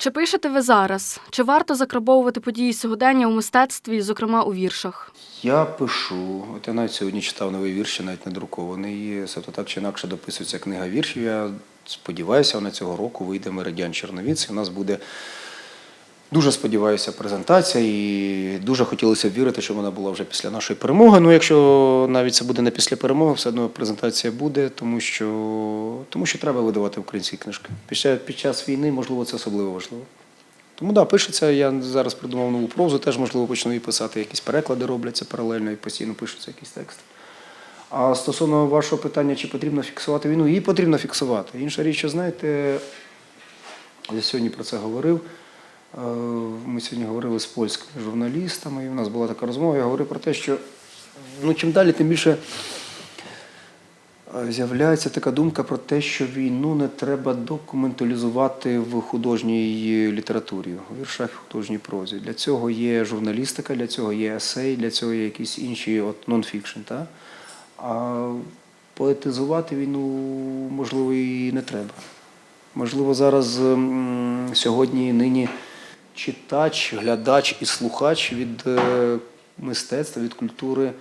Чи пишете ви зараз? Чи варто закрабовувати події сьогодення у мистецтві, зокрема у віршах? Я пишу. От я навіть сьогодні читав новий вірш, навіть не друкований. Тобто так чи інакше дописується книга віршів. Я сподіваюся, вона цього року вийде Меридіан Черновіць. У нас буде дуже сподіваюся презентація. І дуже хотілося б вірити, що вона була вже після нашої перемоги. Ну, якщо навіть це буде не після перемоги, все одно презентація буде, тому що, тому що треба видавати українські книжки. Під під час війни, можливо, це особливо важливо. Тому да, пишеться. Я зараз придумав нову прозу, теж можливо почну і писати. Якісь переклади робляться паралельно і постійно пишуться якісь тексти. А стосовно вашого питання, чи потрібно фіксувати війну, її потрібно фіксувати. Інша річ, що знаєте, я сьогодні про це говорив. Е, Ми сьогодні говорили з польськими журналістами, і у нас була така розмова. Я говорив про те, що ну, чим далі, тим більше е, з'являється така думка про те, що війну не треба документалізувати в художній літературі, у віршах художній прозі. Для цього є журналістика, для цього є есей, для цього є якісь інші от нон-фікшн. А поетизувати війну, можливо, і не треба. Можливо, зараз сьогодні нині читач, глядач і слухач від е, мистецтва, від культури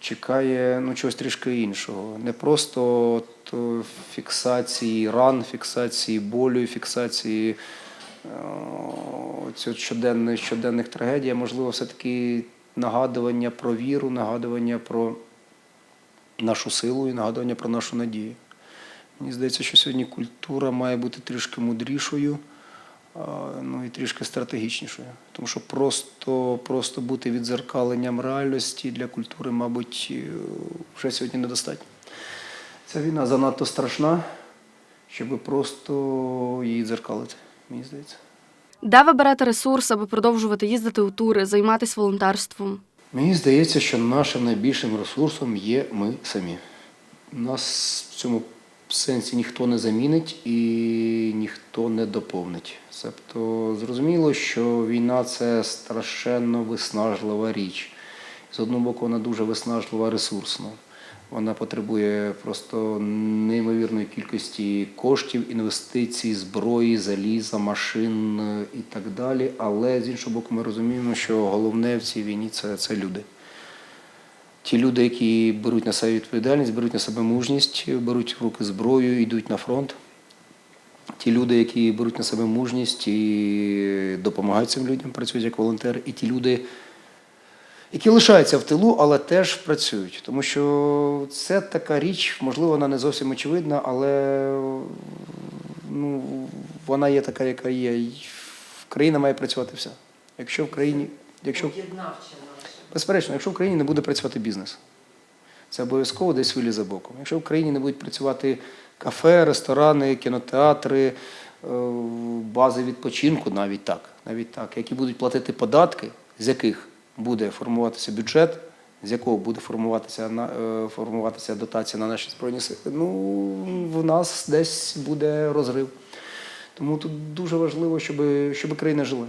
чекає ну, чогось трішки іншого. Не просто от, е, фіксації ран, фіксації болю, фіксації е, щоденних, щоденних трагедій, а можливо, все-таки нагадування про віру, нагадування про нашу силу і нагадування про нашу надію. Мені здається, що сьогодні культура має бути трішки мудрішою, ну і трішки стратегічнішою. Тому що просто, просто бути відзеркаленням реальності для культури, мабуть, е, вже сьогодні недостатньо. Ця війна занадто страшна, щоб просто її дзеркалити, мені здається. Де ви берете ресурс, аби продовжувати їздити у тури, займатися волонтерством? Мені здається, що нашим найбільшим ресурсом є ми самі. Нас в цьому сенсі ніхто не замінить і ніхто не доповнить. Тобто зрозуміло, що війна це страшенно виснажлива річ. З одного боку, вона дуже виснажлива ресурсно. Вона потребує просто неймовірної кількості коштів, інвестицій, зброї, заліза, машин е, і так далі. Але з іншого боку, ми розуміємо, що головне в цій війні це, це люди. Ті люди, які беруть на себе відповідальність, беруть на себе мужність, беруть в руки зброю, йдуть на фронт. Ті люди, які беруть на себе мужність і допомагають цим людям, працюють як волонтери, і ті люди, які лишаються в тилу, але теж працюють. Тому що це така річ, можливо, вона не зовсім очевидна, але ну, вона є така, яка є. Країна має працювати вся. Якщо в країні, якщо. Безперечно, якщо в країні не буде працювати бізнес, це обов'язково десь вилізе боком. Якщо в країні не будуть працювати кафе, ресторани, кінотеатри, е, бази відпочинку, навіть так, навіть так, які будуть платити податки, з яких буде формуватися бюджет, з якого буде формуватися, е, формуватися дотація на наші збройні сили, ну в нас десь буде розрив. Тому тут дуже важливо, щоб, щоб країна жила.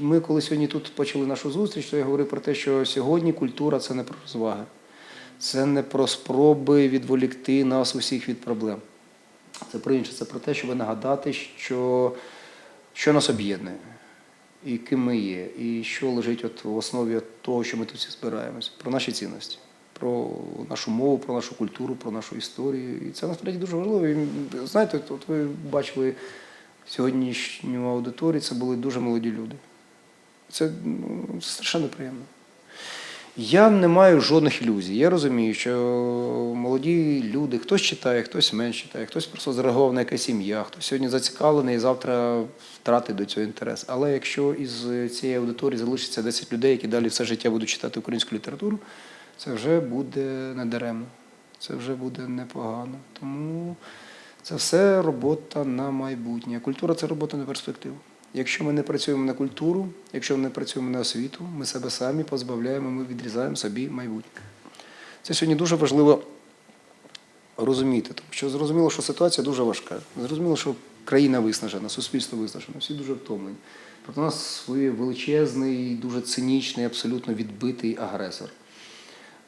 Ми, коли сьогодні тут почали нашу зустріч, то я говорив про те, що сьогодні культура це не про розваги, це не про спроби відволікти нас усіх від проблем. Це про інше, це про те, щоб нагадати, що, що нас об'єднує, і ким ми є, і що лежить от в основі того, що ми тут всі збираємося, про наші цінності, про нашу мову, про нашу культуру, про нашу історію. І це насправді дуже важливо. І, знаєте, от ви бачили сьогоднішню аудиторію, це були дуже молоді люди. Це, ну, страшенно приємно. Я не маю жодних ілюзій. Я розумію, що молоді люди, хтось читає, хтось менш читає, хтось просто зреагував на якась ім'я, хтось сьогодні зацікавлений і завтра втратить до цього інтерес. Але якщо із цієї аудиторії залишиться 10 людей, які далі все життя будуть читати українську літературу, це вже буде недаремно, це вже буде непогано. Тому це все робота на майбутнє. Культура це робота на перспективу. Якщо ми не працюємо на культуру, якщо ми не працюємо на освіту, ми себе самі позбавляємо, ми відрізаємо собі майбутнє. Це сьогодні дуже важливо розуміти, тому що зрозуміло, що ситуація дуже важка. Зрозуміло, що країна виснажена, суспільство виснажено, всі дуже втомлені. Проти нас своє величезний, дуже цинічний, абсолютно відбитий агресор,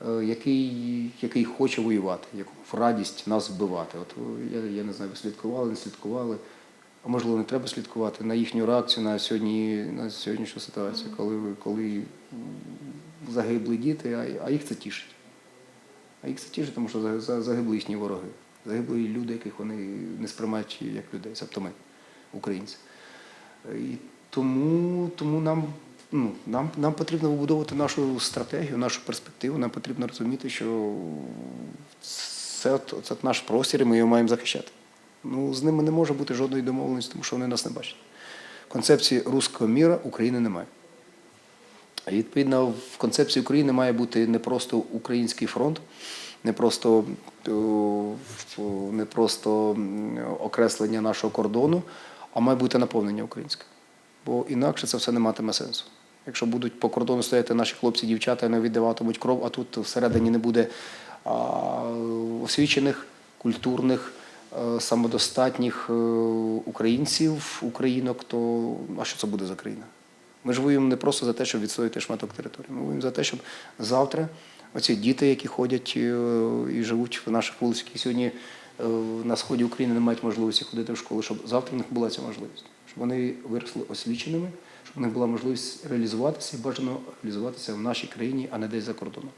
який, який хоче воювати, якому в радість нас вбивати. От е, я, я не знаю, ви слідкували, не слідкували. а можливо, не треба слідкувати на їхню реакцію на сьогодні на сьогоднішню ситуацію, коли коли загибли діти, а, а їх це тішить. А їх це тішить, тому що за- за- загибли їхні вороги, загибли люди, яких вони не сприймають як людей, тобто ми, українці. І тому, тому нам, ну, нам, нам потрібно вибудовувати нашу стратегію, нашу перспективу. Нам потрібно розуміти, що це, це наш простір, і ми його маємо захищати. Ну, з ними не може бути жодної домовленості, тому що вони нас не бачать. Концепції руського міра України немає. І відповідно в концепції України має бути не просто український фронт, не просто, не просто окреслення нашого кордону, а має бути наповнення українське. Бо інакше це все не матиме сенсу. Якщо будуть по кордону стояти наші хлопці, дівчата не віддаватимуть кров, а тут всередині не буде освічених, культурних, е, самодостатніх е, українців, українок, то а що це буде за країна? Ми ж воюємо не просто за те, щоб відстояти шматок території. Ми воюємо за те, щоб завтра оці діти, які ходять е, і живуть в наших вулицях, які сьогодні на сході України не мають можливості ходити в школу, щоб завтра в них була ця можливість, щоб вони виросли освіченими, у них була можливість реалізуватися і бажано реалізуватися в нашій країні, а не десь за кордоном.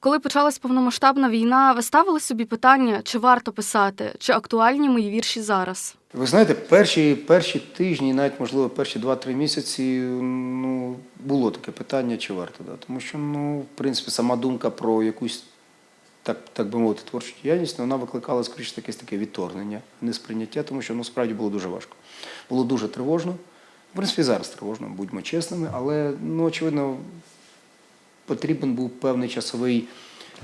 Коли почалась повномасштабна війна, ви ставили собі питання, чи варто писати, чи актуальні мої вірші зараз? Ви знаєте, перші, перші тижні, навіть можливо, перші 2-3 місяці, ну, було таке питання, чи варто. Да? Тому що, ну, в принципі, сама думка про якусь, так, так би мовити, творчу діяльність, ну, вона викликала скоріше якесь таке відторгнення, несприйняття, тому що ну, справді було дуже важко. Було дуже тривожно. В принципі, зараз тривожно, будьмо чесними, але, ну, очевидно, потрібен був певний часовий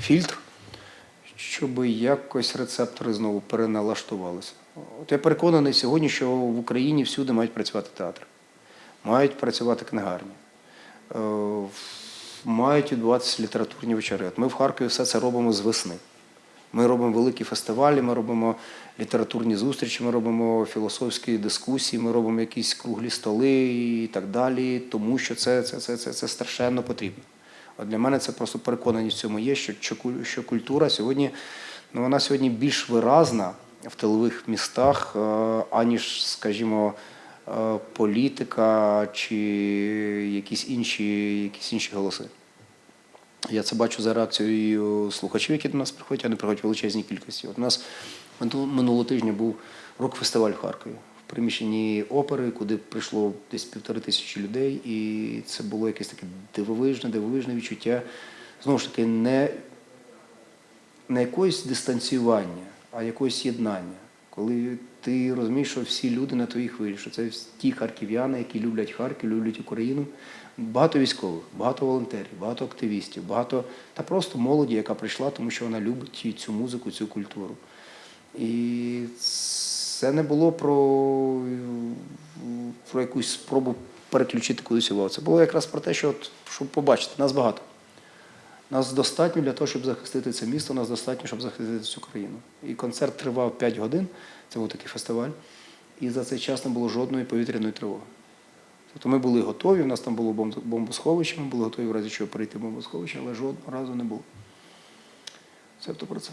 фільтр, щоб якось рецептори знову переналаштувалися. От я переконаний сьогодні, що в Україні всюди мають працювати театри, мають працювати книгарні, е, мають відбуватися літературні вечори. От ми в Харкові все це робимо з весни. Ми робимо великі фестивалі, ми робимо літературні зустрічі, ми робимо філософські дискусії, ми робимо якісь круглі столи і так далі, тому що це, це, це, це, це страшенно потрібно. От для мене це просто переконаність в цьому є, що, що, куль- культура сьогодні, ну, вона сьогодні більш виразна в тилових містах, е, аніж, скажімо, е, політика чи якісь інші, якісь інші голоси. Я це бачу за реакцією слухачів, які до нас приходять, а не приходять в величезній кількості. От у нас минуло- минулого тижня був рок-фестиваль в Харкові в приміщенні опери, куди прийшло десь півтори тисячі людей, і це було якесь таке дивовижне, дивовижне відчуття. Знову ж таки, не, не якогось дистанціювання, а якогось єднання. Коли ти розумієш, що всі люди на твоїй хвилі, що це ті харків'яни, які люблять Харків, люблять Україну. Багато військових, багато волонтерів, багато активістів, багато та просто молоді, яка прийшла, тому що вона любить цю музику, цю культуру. І це не було про, про якусь спробу переключити кудись увагу. Це було якраз про те, що от, щоб побачити, нас багато. Нас достатньо для того, щоб захистити це місто, нас достатньо, щоб захистити цю країну. І концерт тривав 5 годин, це був такий фестиваль, і за цей час не було жодної повітряної тривоги. Тобто ми були готові, у нас там було бомбосховище, ми були готові в разі чого прийти в бомбосховище, але жодного разу не було. Це то про це.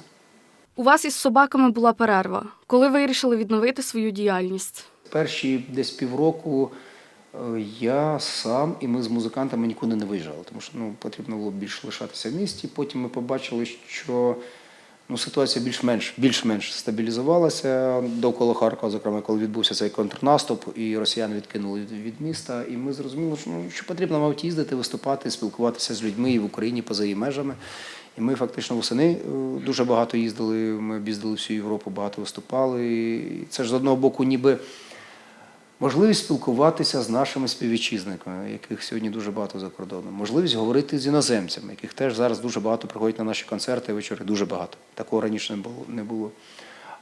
У вас із собаками була перерва. Коли ви вирішили відновити свою діяльність? Перші десь півроку я сам і ми з музикантами нікуди не виїжджали, тому що ну, потрібно було більше лишатися в місті. Потім ми побачили, що ну, ситуація більш-менш, більш-менш стабілізувалася довкола Харкова, зокрема, коли відбувся цей контрнаступ, і росіяни відкинули від, від міста. І ми зрозуміли, що, ну, що потрібно мабуть, їздити, виступати, спілкуватися з людьми і в Україні поза її межами. І ми фактично восени е, дуже багато їздили. Ми об'їздили всю Європу, багато виступали. І це ж з одного боку, ніби можливість спілкуватися з нашими співвітчизниками, яких сьогодні дуже багато за кордоном, можливість говорити з іноземцями, яких теж зараз дуже багато приходять на наші концерти вечори, дуже багато. Такого раніше не було. Не було.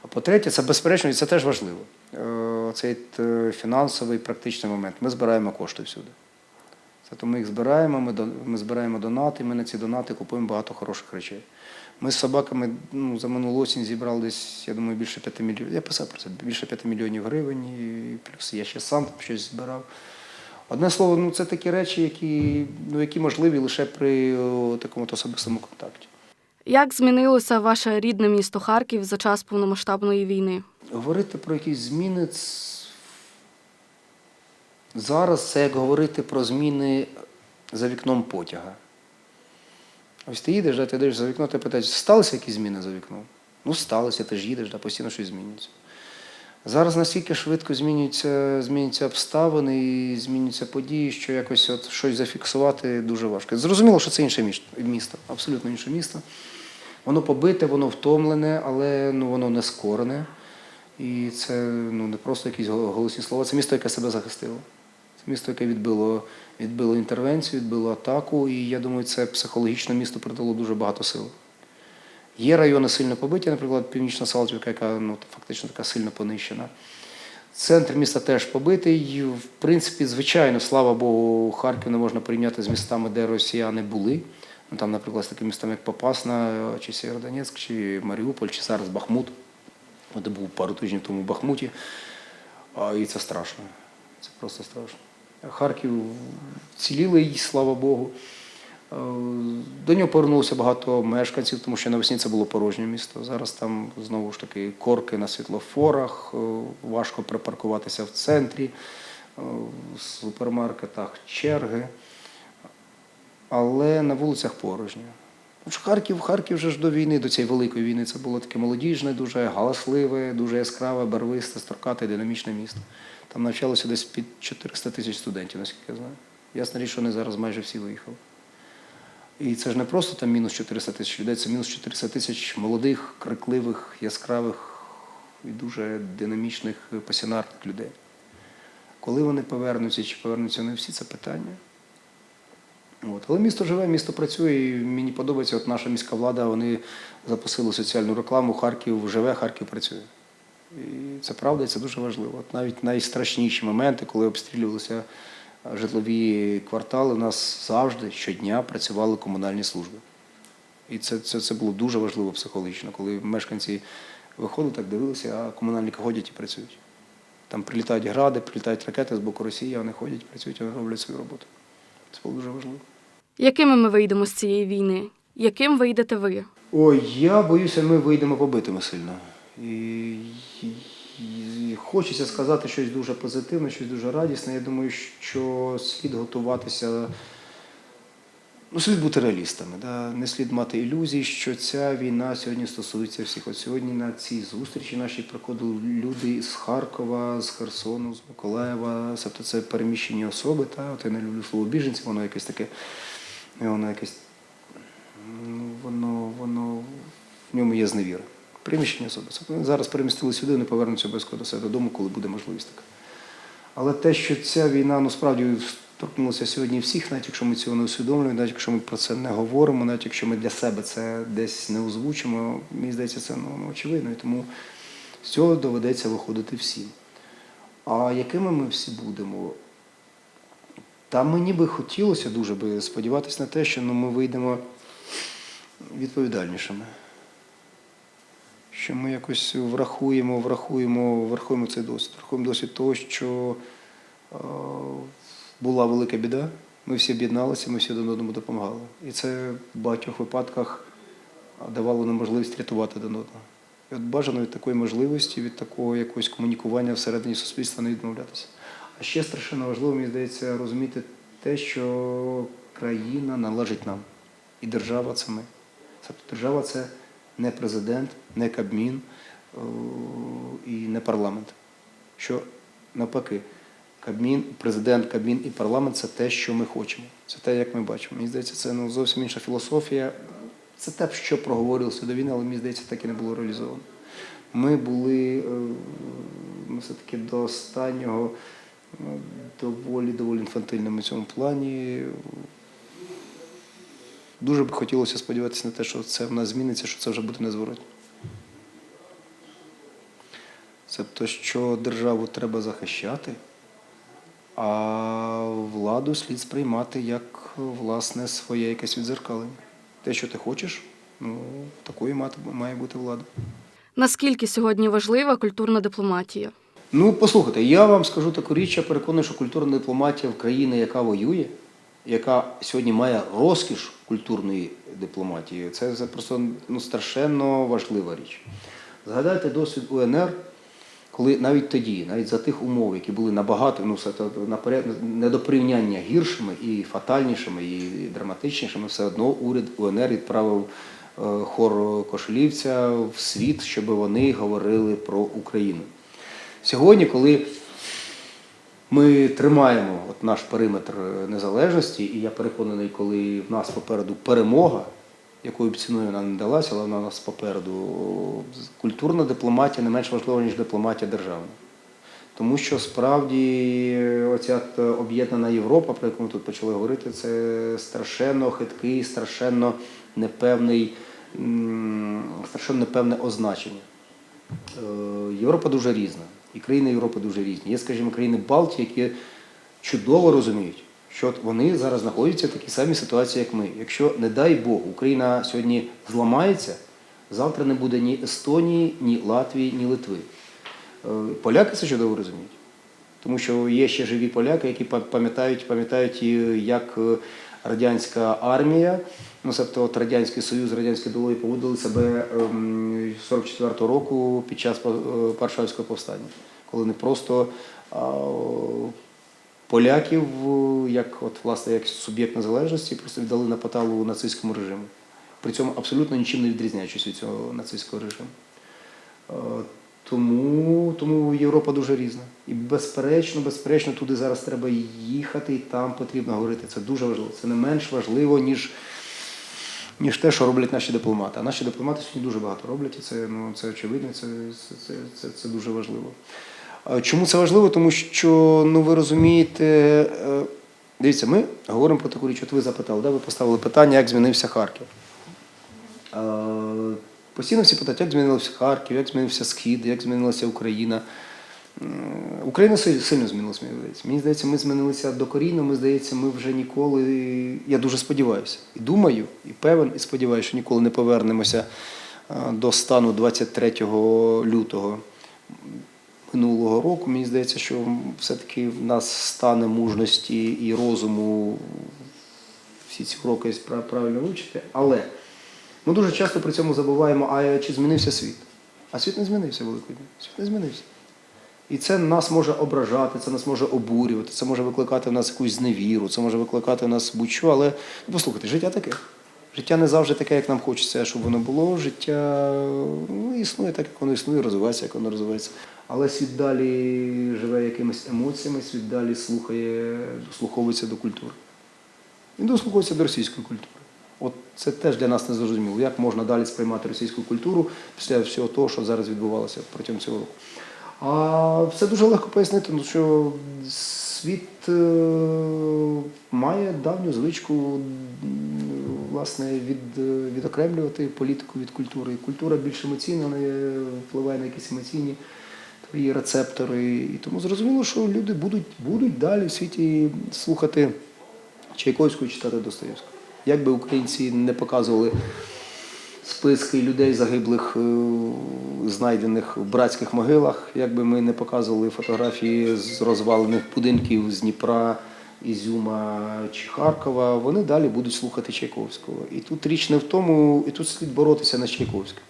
А по-третє, це безперечно, і це теж важливо. Е, Цей е, фінансовий практичний момент. Ми збираємо кошти всюди. Це то ми їх збираємо, ми збираємо донати, ми на ці донати купуємо багато хороших речей. Ми з собаками ну, за минулу осінь зібрали десь, я думаю, більше 5 мільйонів. Я писав про це, більше 5 мільйонів гривень, і плюс я ще сам щось збирав. Одне слово, ну це такі речі, які, ну, які можливі лише при о, такому особистому контакті. Як змінилося ваше рідне місто Харків за час повномасштабної війни? Говорити про якісь зміни Зараз це як говорити про зміни за вікном потяга. Ось ти їдеш, да, ти йдеш за вікно, ти питаєш, сталися якісь зміни за вікном? Ну, сталося, ти ж їдеш, да, постійно щось змінюється. Зараз настільки швидко змінюються, змінюються обставини і змінюються події, що якось от щось зафіксувати дуже важко. Зрозуміло, що це інше місто, абсолютно інше місто. Воно побите, воно втомлене, але ну, воно не скорене. І це ну, не просто якісь голосні слова, це місто, яке себе захистило. Місто, яке відбило, відбило інтервенцію, відбило атаку, і я думаю, це психологічно місто придало дуже багато сил. Є райони сильно побиті, наприклад, Північна Салтівка, яка ну, фактично така сильно понищена. Центр міста теж побитий. В принципі, звичайно, слава Богу, Харків не можна порівняти з містами, де росіяни були. Ну, там, наприклад, з такими містами, як Попасна, чи Сєвєродонецьк, чи Маріуполь, чи зараз Бахмут. От був пару тижнів тому в Бахмуті. І це страшно. Це просто страшно. Харків цілілий, слава Богу. Е, До нього повернулося багато мешканців, тому що навесні це було порожнє місто. Зараз там знову ж таки корки на світлофорах, е, важко припаркуватися в центрі, е, в супермаркетах черги. Але на вулицях порожньо. Харків, Харків вже ж до війни, до цієї великої війни, це було таке молодіжне, дуже галасливе, дуже яскраве, барвисте, строкате, динамічне місто. Там навчалося десь під 400 тисяч студентів, наскільки я знаю. Ясна річ, що вони зараз майже всі виїхали. І це ж не просто там мінус 400 тисяч людей, це мінус 400 тисяч молодих, крикливих, яскравих і дуже динамічних пасіонарних людей. Коли вони повернуться, чи повернуться не всі, це питання. От. Але місто живе, місто працює, і мені подобається, от наша міська влада, вони запустили соціальну рекламу, Харків живе, Харків працює. І це правда, і це дуже важливо. От навіть найстрашніші моменти, коли обстрілювалися житлові квартали, у нас завжди щодня працювали комунальні служби. І це, це, це було дуже важливо психологічно, коли мешканці виходили, так дивилися, а комунальники ходять і працюють. Там прилітають гради, прилітають ракети з боку Росії, вони ходять, працюють, вони роблять свою роботу. Це було дуже важливо. Якими ми вийдемо з цієї війни? Яким вийдете ви? Ой, я боюся, ми вийдемо побитими сильно. І, і, і хочеться сказати щось дуже позитивне, щось дуже радісне. Я думаю, що слід готуватися. Ну, слід бути реалістами. Да? Не слід мати ілюзій, що ця війна сьогодні стосується всіх. От сьогодні на цій зустрічі наші приходили люди з Харкова, з Херсону, з Миколаєва. Тобто це переміщені особи. Та? От я не люблю слово біженці, воно якесь таке, воно якесь ну, воно, воно в ньому є зневіра. Приміщення особи. Тобто зараз перемістили сюди, вони повернуться обов'язково до себе додому, коли буде можливість така. Але те, що ця війна ну, справді торкнулася сьогодні всіх, навіть якщо ми цього не усвідомлюємо, навіть якщо ми про це не говоримо, навіть якщо ми для себе це десь не озвучимо, мені здається, це ну, очевидно. І тому з цього доведеться виходити всім. А якими ми всі будемо? Та мені би хотілося дуже би сподіватися на те, що ну, ми вийдемо відповідальнішими. Що ми якось врахуємо, врахуємо, врахуємо цей досвід. Врахуємо досвід того, що е, була велика біда, ми всі об'єдналися, ми всі один одному допомагали. І це в багатьох випадках давало нам можливість рятувати один одного. І от бажано від такої можливості, від такого якогось комунікування всередині суспільства не відмовлятися. А ще страшенно важливо, мені здається, розуміти те, що країна належить нам. І держава це ми. Тобто держава це не президент, не Кабмін і не парламент. Що навпаки, Кабмін, президент, Кабмін і парламент це те, що ми хочемо. Це те, як ми бачимо. Мені здається, це ну, зовсім інша філософія. Це те, що проговорилося до війни, але мені здається, так і не було реалізовано. Ми були е, ну, все-таки до останнього ну, доволі доволі інфантильними в цьому плані. Дуже б хотілося сподіватися на те, що це в нас зміниться, що це вже буде незворотно. Тобто, що державу треба захищати, а владу слід сприймати як власне своє якесь відзеркалення. Те, що ти хочеш, ну такою мати- має бути влада. Наскільки сьогодні важлива культурна дипломатія? Ну, послухайте, я вам скажу таку річ, я переконаний, що культурна дипломатія в країні, яка воює, яка сьогодні має розкіш культурної дипломатії, це, просто ну, страшенно важлива річ. Згадайте досвід УНР, коли навіть тоді, навіть за тих умов, які були набагато, ну все наперед не до порівняння гіршими і фатальнішими, і драматичнішими, все одно уряд УНР відправив е, хор Кошелівця в світ, щоб вони говорили про Україну. Сьогодні, коли ми тримаємо от наш периметр е, незалежності, і я переконаний, коли в нас попереду перемога, якою б ціною вона не далася, але вона у нас попереду. Культурна дипломатія не менш важлива, ніж дипломатія державна. Тому що справді оця об'єднана Європа, про яку ми тут почали говорити, це страшенно хиткий, страшенно непевний, страшенно непевне означення. Е, Європа дуже різна, і країни Європи дуже різні. Є, скажімо, країни Балтії, які чудово розуміють, що вони зараз знаходяться в такій самій ситуації, як ми. Якщо, не дай Бог, Україна сьогодні зламається, завтра не буде ні Естонії, ні Латвії, ні Литви. Е, Поляки це чудово розуміють. Тому що є ще живі поляки, які пам'ятають, пам'ятають, як е, радянська армія, ну тобто от Радянський Союз, радянські долої поводили себе ем, 44-го року під час по- е, Варшавського повстання, коли не просто поляків, е, як от власне як суб'єкт незалежності, просто віддали на поталу нацистському режиму. При цьому абсолютно нічим не відрізняючись від цього нацистського режиму. Тому, тому Європа дуже різна. І безперечно, безперечно, туди зараз треба їхати, і там потрібно говорити. Це дуже важливо. Це не менш важливо, ніж, ніж те, що роблять наші дипломати. А наші дипломати сьогодні дуже багато роблять, і це, ну, це очевидно, це, це, це, це, це дуже важливо. Чому це важливо? Тому що, ну ви розумієте, е, дивіться, ми говоримо про таку річ, от ви запитали, да, ви поставили питання, як змінився Харків. Постійно всі питають, як змінився Харків, як змінився Схід, як змінилася Україна. Україна сильно змінилася, мені здається. Мені здається, ми змінилися докорінно, ми здається, ми вже ніколи, я дуже сподіваюся. І думаю, і певен, і сподіваюся, що ніколи не повернемося до стану 23 лютого минулого року. Мені здається, що все-таки в нас стане мужності і розуму всі ці уроки пра- правильно вивчити. Але ми дуже часто при цьому забуваємо, а чи змінився світ. А світ не змінився великою. Світ не змінився. І це нас може ображати, це нас може обурювати, це може викликати в нас якусь зневіру, це може викликати в нас будь-що. Але ну, послухайте, життя таке. Життя не завжди таке, як нам хочеться, щоб воно було. Життя ну, існує так, як воно існує, розвивається, як воно розвивається. Але світ далі живе якимись емоціями, світ далі слухає, дослуховується до культури. Він дослуховується до російської культури. Це теж для нас не зрозуміло. Як можна далі сприймати російську культуру після всього того, що зараз відбувалося протягом цього року. А все дуже легко пояснити, ну, що світ е, має давню звичку власне, від, е, відокремлювати політику від культури. І культура більш емоційна, вона впливає на якісь емоційні твої рецептори. І тому зрозуміло, що люди будуть, будуть далі в світі слухати Чайковську читати Достоєвську. Як би українці не показували списки людей загиблих, е, знайдених в братських могилах, як би ми не показували фотографії з розвалених будинків з Дніпра, Ізюма чи Харкова, вони далі будуть слухати Чайковського. І тут річ не в тому, і тут слід боротися не з Чайковським.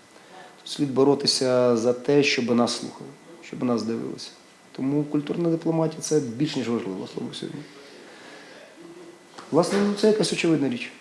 Тут слід боротися за те, щоб нас слухали, щоб нас дивилися. Тому культурна дипломатія це більш ніж важливо слово сьогодні. Власне, ну, це якась очевидна річ.